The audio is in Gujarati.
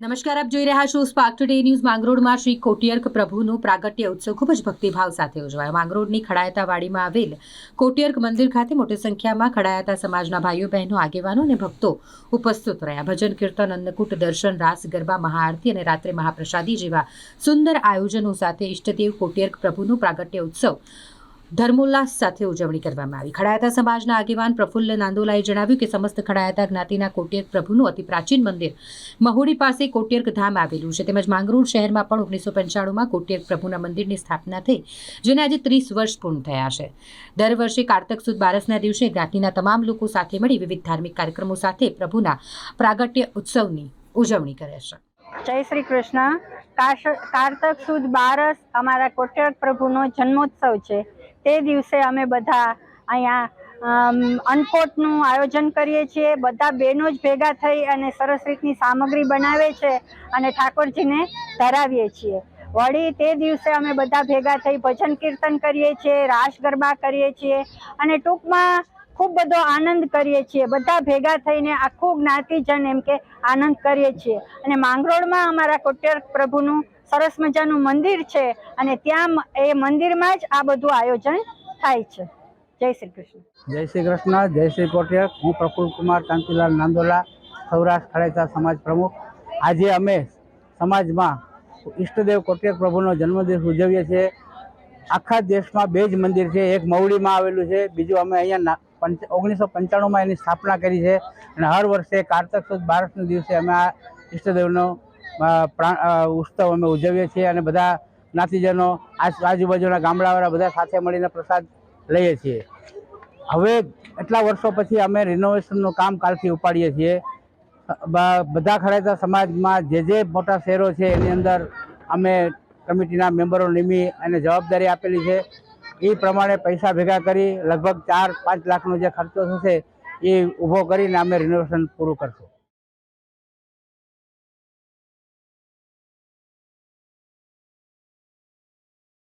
નમસ્કાર, આપ જોઈ રહ્યા છો સ્પાર્ક ટુડે ન્યૂઝ માંગરોળમાં શ્રી કોટિયર્ક પ્રભુનો પ્રાગટ્ય ઉત્સવ ખૂબ જ ભક્તિભાવ સાથે ઉજવાયો. માંગરોળની ખડાયતા વાડીમાં આવેલ કોટિયર્ક મંદિર ખાતે મોટી સંખ્યામાં ખડાયતા સમાજના ભાઈઓ, બહેનો, આગેવાનો અને ભક્તો ઉપસ્થિત રહ્યા. ભજન, કીર્તન, અન્નકૂટ, દર્શન, રાસ, ગરબા, મહાઆરતી અને રાત્રે મહાપ્રસાદી જેવા સુંદર આયોજનો સાથે ઇષ્ટદેવ કોટિયર્ક પ્રભુનો પ્રાગટ્ય ઉત્સવ ધર્મોલ્લાસ સાથે ઉજવણી કરવામાં આવી. ખડાયતા સમાજના આગેવાન પ્રફુલ્લ નાંદોલાએ જણાવ્યું કે સમસ્ત ખડાયતા જ્ઞાતિના કોટિયર્ક પ્રભુનું અતિ પ્રાચીન મંદિર મહુડી પાસે કોટિયર્ક ધામ આવેલું છે. તેમજ માંગરોળ શહેરમાં પણ ઓગણીસો પંચાણુંમાં કોટિયર્ક પ્રભુના મંદિરની સ્થાપના થઈ, જેને આજે ત્રીસ વર્ષ પૂર્ણ થયા છે. દર વર્ષે કારતક સુદ બારસના દિવસે જ્ઞાતિના તમામ લોકો સાથે મળી વિવિધ ધાર્મિક કાર્યક્રમો સાથે પ્રભુના પ્રાગટ્ય ઉત્સવની ઉજવણી કરે છે. જય શ્રી કૃષ્ણ. કારતક સુદ બારસ અમારા કોટેક પ્રભુનો જન્મોત્સવ છે. તે દિવસે અમે બધા અહીંયા અન્નકોટનું આયોજન કરીએ છીએ. બધા બહેનો જ ભેગા થઈ અને સરસ રીતની સામગ્રી બનાવે છે અને ઠાકોરજીને ધરાવીએ છીએ. વળી તે દિવસે અમે બધા ભેગા થઈ ભજન કીર્તન કરીએ છીએ, રાસ ગરબા કરીએ છીએ અને ટૂંકમાં ખૂબ બધો આનંદ કરીએ છીએ. બધા ભેગા થઈને આખું જ્ઞાતિજન એમ કે આનંદ કરીએ છીએ. અને માંગરોળમાં અમારા કોટેર પ્રભુનું સરસ મજાનું મંદિર છે અને ત્યાં એ મંદિરમાં જ આ બધું આયોજન થાય છે. જય શ્રી કૃષ્ણ. જય શ્રી કૃષ્ણ, જય શ્રી કોટિયક હું પ્રફુલ્લ કુમાર, કાંતિલાલ નાંદોલા, સૌરાષ્ટ્ર ખાડેચા સમાજ પ્રમુખ. આજે અમે સમાજમાં ઈષ્ટદેવ કોટિયક પ્રભુનો જન્મદિવસ ઉજવીએ છીએ. આખા દેશમાં બે જ મંદિર છે. એક મવડીમાં આવેલું છે. બીજું અમે અહીંયા ઓગણીસો પંચાણુંમાં એની સ્થાપના કરી છે. અને હર વર્ષે કારતક સુદ બારસના દિવસે અમે આ ઈષ્ટદેવનો ઉત્સવ અમે ઉજવીએ છીએ અને બધા જ્ઞાતિજનો આજ, આજુબાજુના ગામડાવાળા બધા સાથે મળીને પ્રસાદ લઈએ છીએ. હવે એટલા વર્ષો પછી અમે રિનોવેશનનું કામ કાલથી ઉપાડીએ છીએ. બધા ખરેખર સમાજમાં જે જે મોટા શહેરો છે એની અંદર અમે કમિટીના મેમ્બરો નિમી અને જવાબદારી આપેલી છે. એ પ્રમાણે પૈસા ભેગા કરી લગભગ ચાર પાંચ લાખનો જે ખર્ચો થશે એ ઊભો કરીને અમે રિનોવેશન પૂરું કરશું.